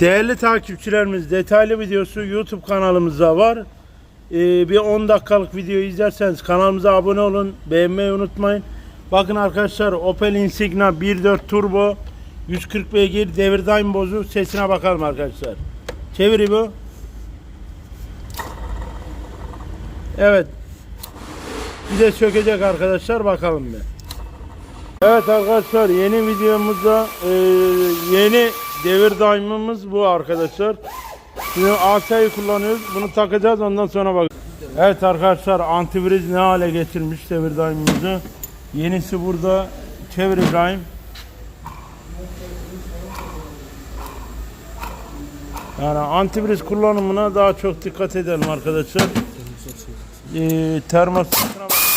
Değerli takipçilerimiz detaylı videosu YouTube kanalımızda var. Ee, bir 10 dakikalık video izlerseniz kanalımıza abone olun. Beğenmeyi unutmayın. Bakın arkadaşlar Opel Insigna 1.4 Turbo 140 beygir devir daim bozu sesine bakalım arkadaşlar. Çeviri bu. Evet. Bir de sökecek arkadaşlar bakalım bir. Evet arkadaşlar yeni videomuzda e, yeni devir daimimiz bu arkadaşlar. Şimdi ASA'yı kullanıyoruz. Bunu takacağız ondan sonra bak. Evet arkadaşlar antivriz ne hale getirmiş devir daimimizi. Yenisi burada. Çevir İbrahim. Yani antivriz kullanımına daha çok dikkat edelim arkadaşlar. Ee, termosuna bak.